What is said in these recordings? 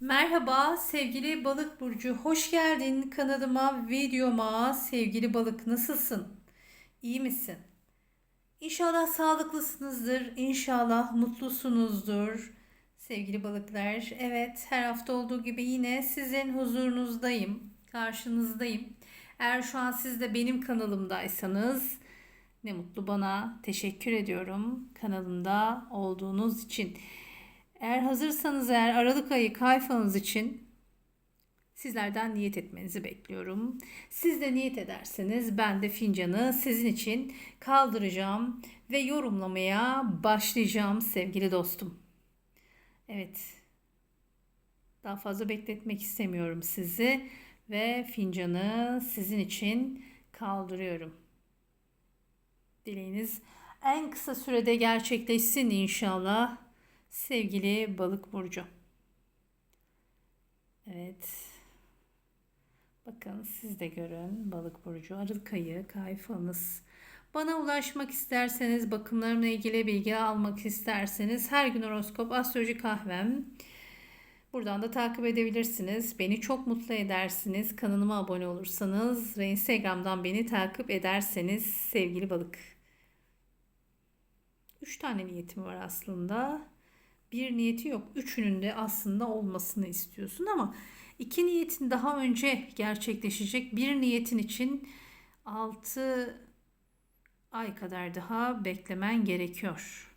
Merhaba sevgili balık burcu. Hoş geldin kanalıma, videoma. Sevgili balık nasılsın? İyi misin? İnşallah sağlıklısınızdır. İnşallah mutlusunuzdur. Sevgili balıklar, evet her hafta olduğu gibi yine sizin huzurunuzdayım, karşınızdayım. Eğer şu an siz de benim kanalımdaysanız ne mutlu bana. Teşekkür ediyorum kanalımda olduğunuz için. Eğer hazırsanız eğer Aralık ayı kayfanız için sizlerden niyet etmenizi bekliyorum. Siz de niyet ederseniz ben de fincanı sizin için kaldıracağım ve yorumlamaya başlayacağım sevgili dostum. Evet. Daha fazla bekletmek istemiyorum sizi ve fincanı sizin için kaldırıyorum. Dileğiniz en kısa sürede gerçekleşsin inşallah. Sevgili balık burcu. Evet. Bakın siz de görün balık burcu Aralık ayı kayfanız. Bana ulaşmak isterseniz bakımlarımla ilgili bilgi almak isterseniz her gün horoskop astroloji kahvem. Buradan da takip edebilirsiniz. Beni çok mutlu edersiniz. Kanalıma abone olursanız ve Instagram'dan beni takip ederseniz sevgili balık. Üç tane niyetim var aslında bir niyeti yok. Üçünün de aslında olmasını istiyorsun ama iki niyetin daha önce gerçekleşecek. Bir niyetin için 6 ay kadar daha beklemen gerekiyor.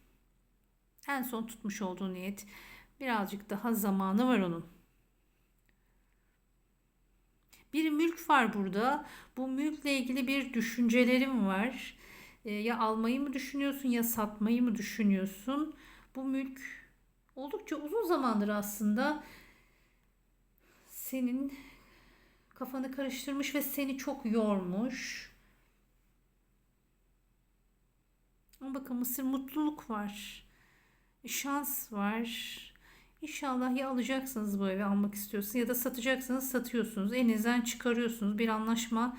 En son tutmuş olduğu niyet birazcık daha zamanı var onun. Bir mülk var burada. Bu mülkle ilgili bir düşüncelerim var. E, ya almayı mı düşünüyorsun ya satmayı mı düşünüyorsun? Bu mülk oldukça uzun zamandır aslında senin kafanı karıştırmış ve seni çok yormuş. Ama bakın Mısır mutluluk var. Şans var. İnşallah ya alacaksınız bu evi almak istiyorsunuz ya da satacaksınız satıyorsunuz. Elinizden çıkarıyorsunuz. Bir anlaşma,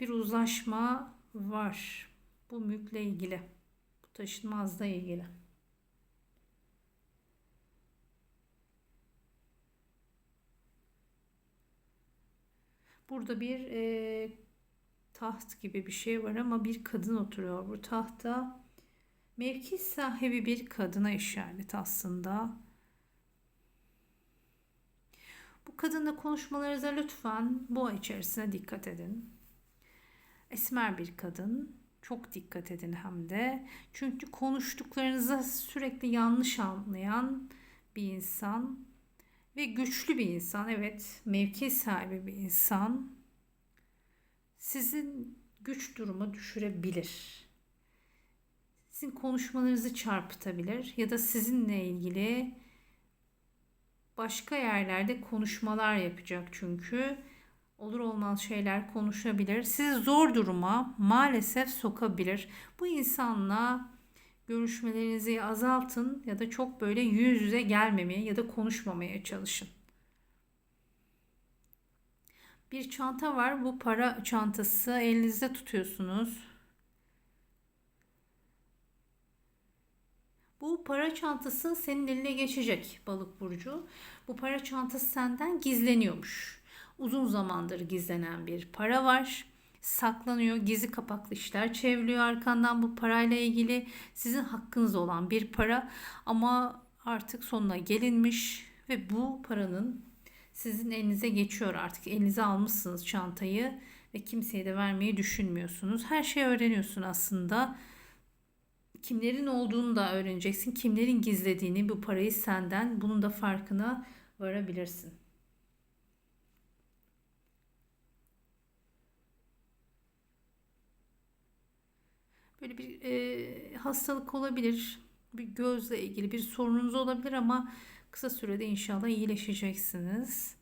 bir uzlaşma var. Bu mülkle ilgili. Bu taşınmazla ilgili. Burada bir e, taht gibi bir şey var ama bir kadın oturuyor bu tahta. Mevki sahibi bir kadına işaret aslında. Bu kadınla konuşmalarınıza lütfen ay içerisine dikkat edin. Esmer bir kadın. Çok dikkat edin hem de. Çünkü konuştuklarınızı sürekli yanlış anlayan bir insan ve güçlü bir insan. Evet, mevki sahibi bir insan. Sizin güç durumu düşürebilir. Sizin konuşmalarınızı çarpıtabilir ya da sizinle ilgili başka yerlerde konuşmalar yapacak çünkü olur olmaz şeyler konuşabilir. Sizi zor duruma maalesef sokabilir. Bu insanla görüşmelerinizi azaltın ya da çok böyle yüz yüze gelmemeye ya da konuşmamaya çalışın. Bir çanta var. Bu para çantası elinizde tutuyorsunuz. Bu para çantası senin eline geçecek balık burcu. Bu para çantası senden gizleniyormuş. Uzun zamandır gizlenen bir para var saklanıyor. Gizli kapaklı işler çevriliyor arkandan bu parayla ilgili. Sizin hakkınız olan bir para ama artık sonuna gelinmiş ve bu paranın sizin elinize geçiyor artık. Elinize almışsınız çantayı ve kimseye de vermeyi düşünmüyorsunuz. Her şeyi öğreniyorsun aslında. Kimlerin olduğunu da öğreneceksin. Kimlerin gizlediğini bu parayı senden bunun da farkına varabilirsin. Böyle bir e, hastalık olabilir. Bir gözle ilgili bir sorununuz olabilir ama kısa sürede inşallah iyileşeceksiniz.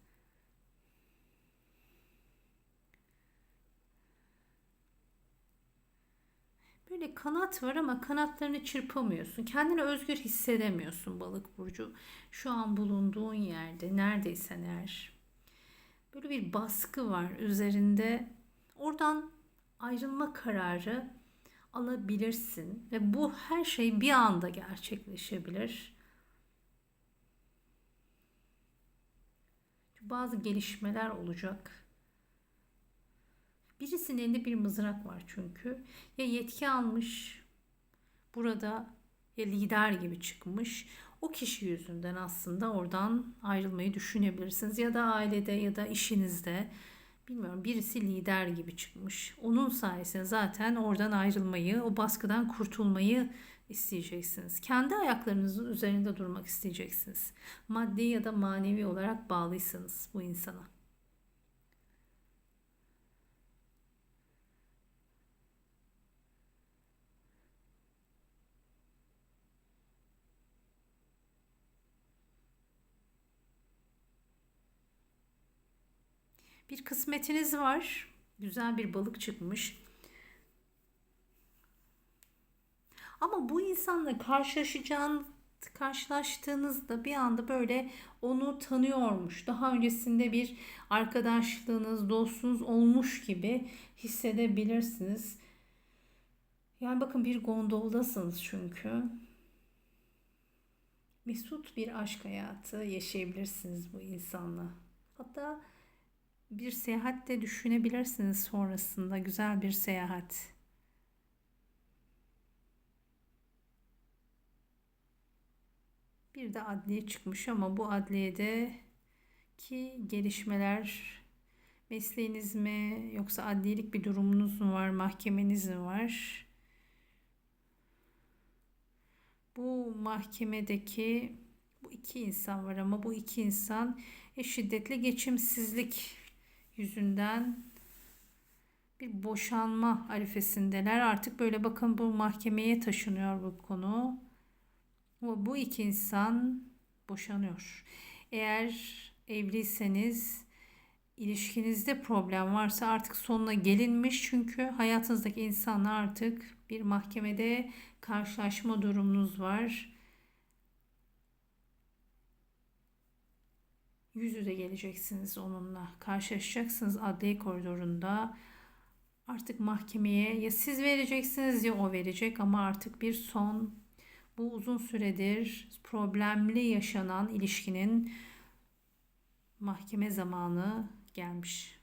Böyle kanat var ama kanatlarını çırpamıyorsun. Kendini özgür hissedemiyorsun balık burcu. Şu an bulunduğun yerde neredeysen eğer. Böyle bir baskı var üzerinde. Oradan ayrılma kararı alabilirsin ve bu her şey bir anda gerçekleşebilir. bazı gelişmeler olacak. Birisinin elinde bir mızrak var çünkü. Ya yetki almış burada ya lider gibi çıkmış. O kişi yüzünden aslında oradan ayrılmayı düşünebilirsiniz. Ya da ailede ya da işinizde bilmiyorum birisi lider gibi çıkmış. Onun sayesinde zaten oradan ayrılmayı, o baskıdan kurtulmayı isteyeceksiniz. Kendi ayaklarınızın üzerinde durmak isteyeceksiniz. Maddi ya da manevi olarak bağlıysanız bu insana. Bir kısmetiniz var. Güzel bir balık çıkmış. Ama bu insanla karşılaşacağın karşılaştığınızda bir anda böyle onu tanıyormuş. Daha öncesinde bir arkadaşlığınız, dostunuz olmuş gibi hissedebilirsiniz. Yani bakın bir gondoldasınız çünkü. Mesut bir aşk hayatı yaşayabilirsiniz bu insanla. Hatta bir seyahat de düşünebilirsiniz sonrasında güzel bir seyahat. Bir de adliye çıkmış ama bu adliyede ki gelişmeler mesleğiniz mi yoksa adliyelik bir durumunuz mu var, mahkemeniz mi var? Bu mahkemedeki bu iki insan var ama bu iki insan e, şiddetli geçimsizlik yüzünden bir boşanma arifesindeler. Artık böyle bakın bu mahkemeye taşınıyor bu konu. Bu, bu iki insan boşanıyor. Eğer evliyseniz ilişkinizde problem varsa artık sonuna gelinmiş çünkü hayatınızdaki insanla artık bir mahkemede karşılaşma durumunuz var. Yüz yüze geleceksiniz onunla. Karşılaşacaksınız adliye koridorunda. Artık mahkemeye ya siz vereceksiniz ya o verecek ama artık bir son bu uzun süredir problemli yaşanan ilişkinin mahkeme zamanı gelmiş.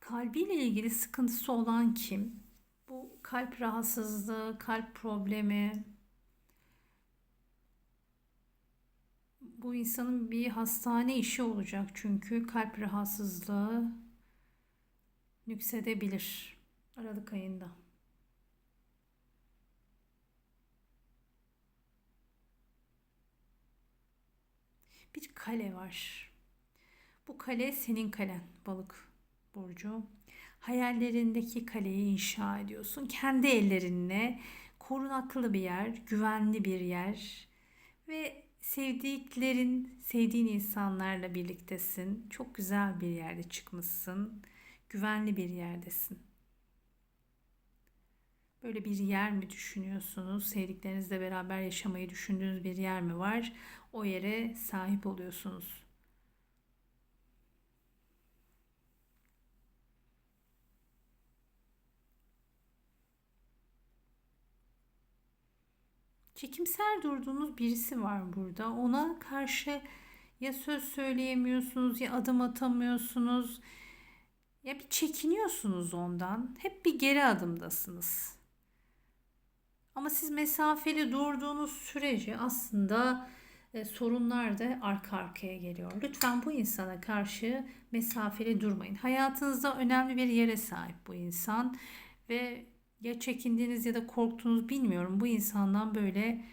Kalbiyle ilgili sıkıntısı olan kim? Bu kalp rahatsızlığı, kalp problemi, bu insanın bir hastane işi olacak çünkü kalp rahatsızlığı nüksedebilir Aralık ayında. Bir kale var. Bu kale senin kalen balık burcu. Hayallerindeki kaleyi inşa ediyorsun. Kendi ellerinle korunaklı bir yer, güvenli bir yer ve sevdiklerin, sevdiğin insanlarla birliktesin. Çok güzel bir yerde çıkmışsın. Güvenli bir yerdesin. Böyle bir yer mi düşünüyorsunuz? Sevdiklerinizle beraber yaşamayı düşündüğünüz bir yer mi var? O yere sahip oluyorsunuz. Çekimser durduğunuz birisi var burada. Ona karşı ya söz söyleyemiyorsunuz ya adım atamıyorsunuz. Ya bir çekiniyorsunuz ondan. Hep bir geri adımdasınız. Ama siz mesafeli durduğunuz sürece aslında e, sorunlar da arka arkaya geliyor. Lütfen bu insana karşı mesafeli durmayın. Hayatınızda önemli bir yere sahip bu insan ve ya çekindiğiniz ya da korktuğunuz bilmiyorum bu insandan böyle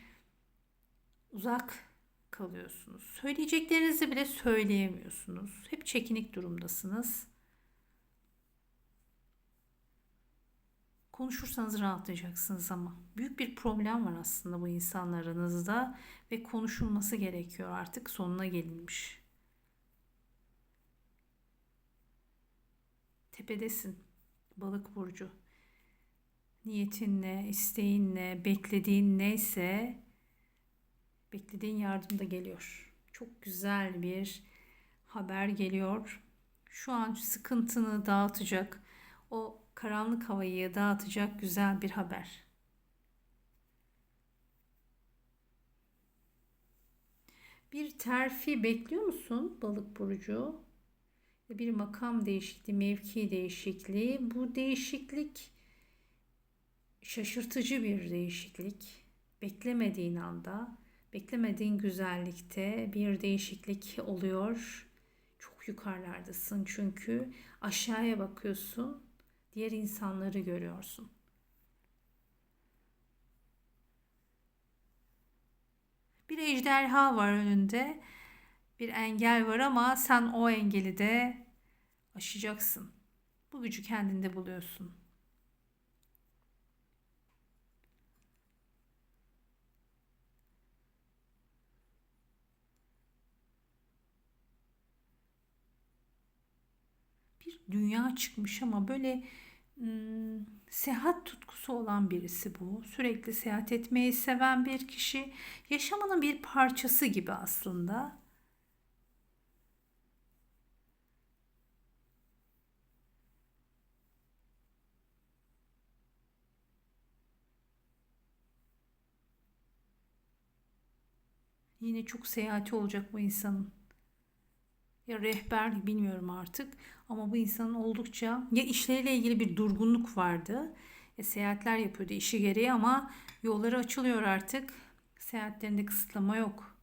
uzak kalıyorsunuz. Söyleyeceklerinizi bile söyleyemiyorsunuz. Hep çekinik durumdasınız. Konuşursanız rahatlayacaksınız ama büyük bir problem var aslında bu insanlarınızda ve konuşulması gerekiyor artık sonuna gelinmiş. Tepedesin balık burcu niyetin ne, isteğin ne, beklediğin neyse beklediğin yardım da geliyor. Çok güzel bir haber geliyor. Şu an sıkıntını dağıtacak, o karanlık havayı dağıtacak güzel bir haber. Bir terfi bekliyor musun balık burcu? Bir makam değişikliği, mevki değişikliği. Bu değişiklik şaşırtıcı bir değişiklik. Beklemediğin anda, beklemediğin güzellikte bir değişiklik oluyor. Çok yukarılardasın çünkü aşağıya bakıyorsun, diğer insanları görüyorsun. Bir ejderha var önünde. Bir engel var ama sen o engeli de aşacaksın. Bu gücü kendinde buluyorsun. Bir dünya çıkmış ama böyle seyahat tutkusu olan birisi bu. Sürekli seyahat etmeyi seven bir kişi. Yaşamının bir parçası gibi aslında. Yine çok seyahati olacak bu insanın. Ya rehber bilmiyorum artık ama bu insanın oldukça ya işleriyle ilgili bir durgunluk vardı. Ya seyahatler yapıyordu işi gereği ama yolları açılıyor artık. Seyahatlerinde kısıtlama yok.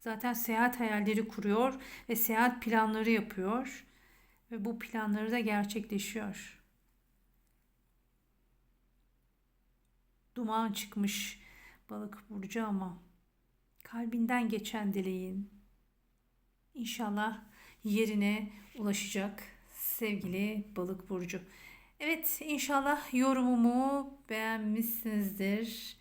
Zaten seyahat hayalleri kuruyor ve seyahat planları yapıyor ve bu planları da gerçekleşiyor. Duman çıkmış balık burcu ama kalbinden geçen dileğin inşallah yerine ulaşacak sevgili balık burcu. Evet inşallah yorumumu beğenmişsinizdir.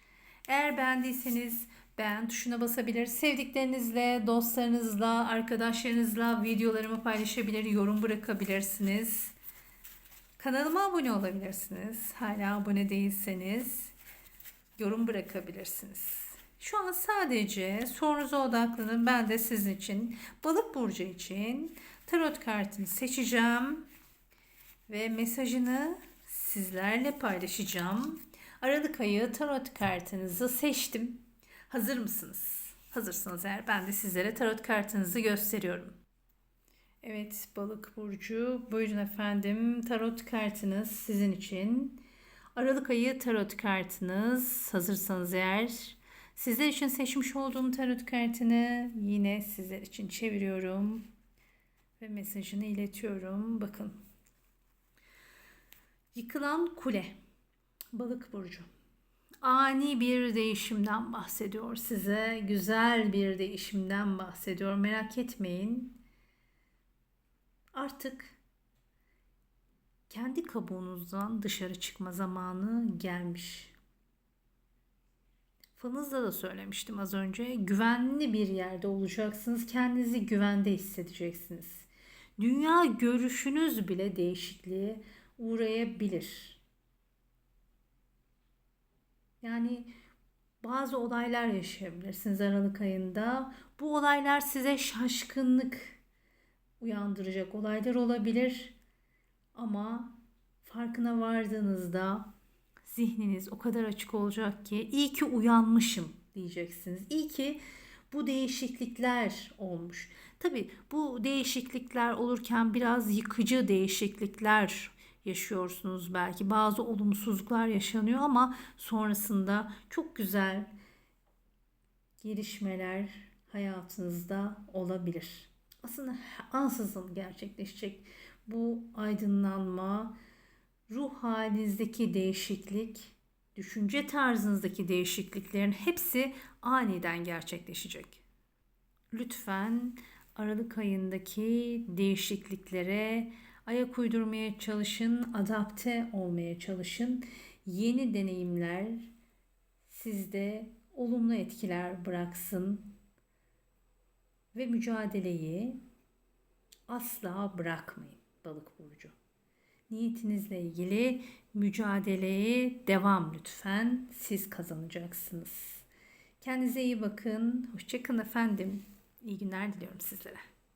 Eğer beğendiyseniz beğen tuşuna basabilir. Sevdiklerinizle, dostlarınızla, arkadaşlarınızla videolarımı paylaşabilir, yorum bırakabilirsiniz. Kanalıma abone olabilirsiniz. Hala abone değilseniz yorum bırakabilirsiniz. Şu an sadece sorunuza odaklanın. Ben de sizin için balık burcu için tarot kartını seçeceğim ve mesajını sizlerle paylaşacağım. Aralık ayı tarot kartınızı seçtim. Hazır mısınız? Hazırsınız eğer ben de sizlere tarot kartınızı gösteriyorum. Evet balık burcu buyurun efendim tarot kartınız sizin için. Aralık ayı tarot kartınız hazırsanız eğer sizler için seçmiş olduğum tarot kartını yine sizler için çeviriyorum ve mesajını iletiyorum. Bakın. Yıkılan kule. Balık burcu. Ani bir değişimden bahsediyor size. Güzel bir değişimden bahsediyor. Merak etmeyin. Artık kendi kabuğunuzdan dışarı çıkma zamanı gelmiş. Falınızda da söylemiştim az önce. Güvenli bir yerde olacaksınız. Kendinizi güvende hissedeceksiniz. Dünya görüşünüz bile değişikliğe uğrayabilir. Yani bazı olaylar yaşayabilirsiniz Aralık ayında. Bu olaylar size şaşkınlık uyandıracak olaylar olabilir. Ama farkına vardığınızda zihniniz o kadar açık olacak ki iyi ki uyanmışım diyeceksiniz. İyi ki bu değişiklikler olmuş. Tabi bu değişiklikler olurken biraz yıkıcı değişiklikler yaşıyorsunuz belki. Bazı olumsuzluklar yaşanıyor ama sonrasında çok güzel gelişmeler hayatınızda olabilir. Aslında ansızın gerçekleşecek bu aydınlanma, ruh halinizdeki değişiklik, düşünce tarzınızdaki değişikliklerin hepsi aniden gerçekleşecek. Lütfen Aralık ayındaki değişikliklere ayak uydurmaya çalışın, adapte olmaya çalışın. Yeni deneyimler sizde olumlu etkiler bıraksın ve mücadeleyi asla bırakmayın balık burcu. Niyetinizle ilgili mücadeleye devam lütfen. Siz kazanacaksınız. Kendinize iyi bakın. Hoşçakalın efendim. İyi günler diliyorum sizlere.